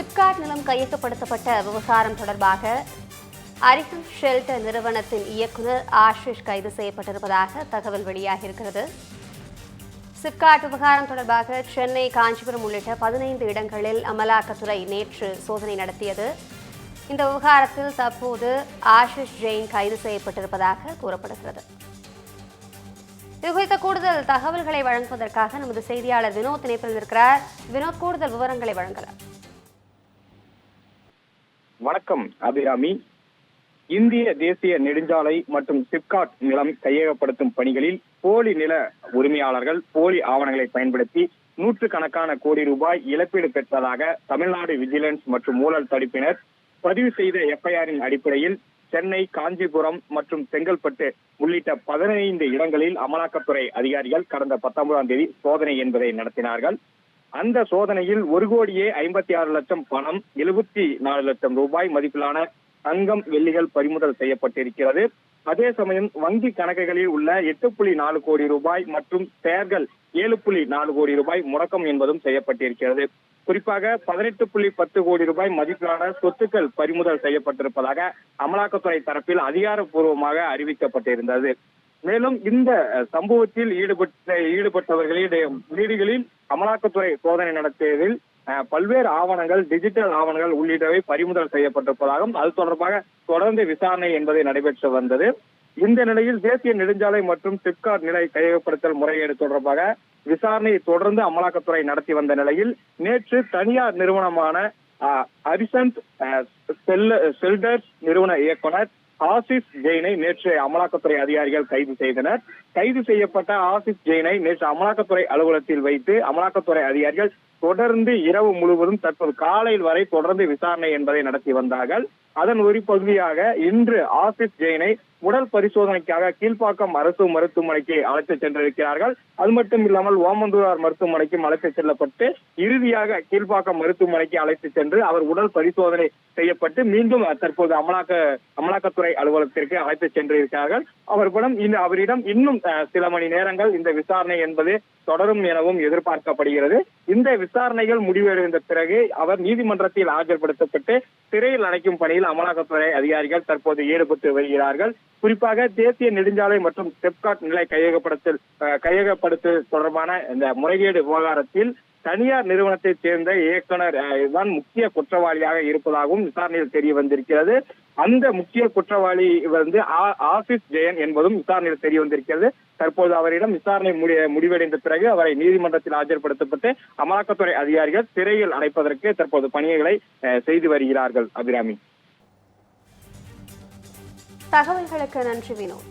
சிப்காட் நிலம் கையகப்படுத்தப்பட்ட விவகாரம் தொடர்பாக அரிஹன் ஷெல்டர் நிறுவனத்தின் இயக்குநர் ஆஷிஷ் கைது செய்யப்பட்டிருப்பதாக தகவல் வெளியாகியிருக்கிறது. சிப்காட் விவகாரம் தொடர்பாக சென்னை காஞ்சிபுரம் உள்ளிட்ட பதினைந்து இடங்களில் அமலாக்கத்துறை நேற்று சோதனை நடத்தியது. இந்த விவகாரத்தில் தற்போது ஆஷிஷ் ஜெயின் கைது செய்யப்பட்டிருப்பதாக கூறப்படுகிறது. இதுகுறித்த கூடுதல் தகவல்களை வழங்குவதற்காக நமது செய்தியாளர் வினோத் இணைப்பில் இருக்கிறார். வினோத் கூடுதல் விவரங்களை வழங்கலாம். வணக்கம் அபிராமி. இந்திய தேசிய நெடுஞ்சாலை மற்றும் சிப்காட் நிலம் கையகப்படுத்தும் பணிகளில் போலி நில உரிமையாளர்கள் போலி ஆவணங்களை பயன்படுத்தி நூற்றுக்கணக்கான கோடி ரூபாய் இழப்பீடு பெற்றதாக தமிழ்நாடு விஜிலன்ஸ் மற்றும் ஊழல் தடுப்பினர் பதிவு செய்த எஃப்ஐஆரின் அடிப்படையில் சென்னை காஞ்சிபுரம் மற்றும் செங்கல்பட்டு உள்ளிட்ட பதினைந்து இடங்களில் அமலாக்கத்துறை அதிகாரிகள் கடந்த பத்தொன்பதாம் தேதி சோதனை என்பதை நடத்தினார்கள். அந்த சோதனையில் ஒரு கோடியே ஐம்பத்தி ஆறு லட்சம் பணம் எழுபத்தி நாலு லட்சம் ரூபாய் மதிப்பிலான தங்கம் வெள்ளிகள் பறிமுதல் செய்யப்பட்டிருக்கிறது. அதே சமயம் வங்கி கணக்குகளில் உள்ள எட்டு புள்ளி நாலு கோடி ரூபாய் மற்றும் பெயர்கள் ஏழு புள்ளி நாலு கோடி ரூபாய் முடக்கம் என்பதும் செய்யப்பட்டிருக்கிறது. குறிப்பாக பதினெட்டு புள்ளி பத்து கோடி ரூபாய் மதிப்பிலான சொத்துக்கள் பறிமுதல் செய்யப்பட்டிருப்பதாக அமலாக்கத்துறை தரப்பில் அதிகாரப்பூர்வமாக அறிவிக்கப்பட்டிருந்தது. மேலும் இந்த சம்பவத்தில் ஈடுபட்ட ஈடுபட்டவர்களுடைய வீடுகளில் அமலாக்கத்துறை சோதனை நடத்தியதில் பல்வேறு ஆவணங்கள் டிஜிட்டல் ஆவணங்கள் உள்ளிட்டவை பறிமுதல் செய்யப்பட்டிருப்பதாகவும் அது தொடர்பாக தொடர்ந்து விசாரணை என்பதை நடைபெற்று வந்தது. இந்த நிலையில் தேசிய நெடுஞ்சாலை மற்றும் சிப்காட் நிலை கையகப்படுத்தல் முறையீடு தொடர்பாக விசாரணையை தொடர்ந்து அமலாக்கத்துறை நடத்தி வந்த நிலையில் நேற்று தனியார் நிறுவனமான அஹ், அரிசன்ட் அஹ், செல்ல- செல்டர்ஸ் நிறுவன இயக்குனர் ஆசிஸ் ஜெயினை நேற்று அமலாக்கத்துறை அதிகாரிகள் கைது செய்தனர். கைது செய்யப்பட்ட ஆசிஸ் ஜெயினை நேற்று அமலாக்கத்துறை அலுவலகத்தில் வைத்து அமலாக்கத்துறை அதிகாரிகள் தொடர்ந்து இரவு முழுவதும் தற்போது காலையில் வரை தொடர்ந்து விசாரணை என்பதை நடத்தி வந்தார்கள். அதன் ஒரு பகுதியாக இன்று ஆசிப் ஜெயினை உடல் பரிசோதனைக்காக கீழ்ப்பாக்கம் அரசு மருத்துவமனைக்கு அழைத்து சென்றிருக்கிறார்கள். அது மட்டும் இல்லாமல் ஓமந்தூரார் மருத்துவமனைக்கும் அழைத்து செல்லப்பட்டு இறுதியாக கீழ்ப்பாக்கம் மருத்துவமனைக்கு அழைத்து சென்று அவர் உடல் பரிசோதனை செய்யப்பட்டு மீண்டும் தற்போது அமலாக்க அமலாக்கத்துறை அலுவலகத்திற்கு அழைத்து சென்றிருக்கிறார்கள். அவர்களிடம் இந்த அவரிடம் இன்னும் அஹ், சில மணி நேரங்கள் இந்த விசாரணை என்பது தொடரும் எனவும் எதிர்பார்க்கப்படுகிறது. இந்த விசாரணைகள் முடிவடைந்த பிறகு அவர் நீதிமன்றத்தில் ஆஜர்படுத்தப்பட்டு சிறையில் அடைக்கும் பணியில் அமலாக்கத்துறை அதிகாரிகள் தற்போது ஈடுபட்டு வருகிறார்கள். குறிப்பாக தேசிய நெடுஞ்சாலை மற்றும் செப்காட் நிலை கையகப்படுத்தல் அஹ், கையகப்படுத்தல் தொடர்பான இந்த முறைகேடு விவகாரத்தில் தனியார் நிறுவனத்தைச் சேர்ந்த இயக்குனர் அஹ், தான் முக்கிய குற்றவாளியாக இருப்பதாகவும் விசாரணையில் தெரிய வந்திருக்கிறது. அந்த முக்கிய குற்றவாளி வந்து ஆ- ஆசிஸ் ஜெயன் என்பதும் விசாரணையில் தெரிய வந்திருக்கிறது. தற்போது அவரிடம் விசாரணை முடிவடைந்த பிறகு அவரை நீதிமன்றத்தில் ஆஜர்படுத்தப்பட்டு அமலாக்கத்துறை அதிகாரிகள் சிறையில் அடைப்பதற்கு தற்போது பணிகளை செய்து வருகிறார்கள் அபிராமி. தகவல்களுக்கு நன்றி வினோத்.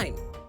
time.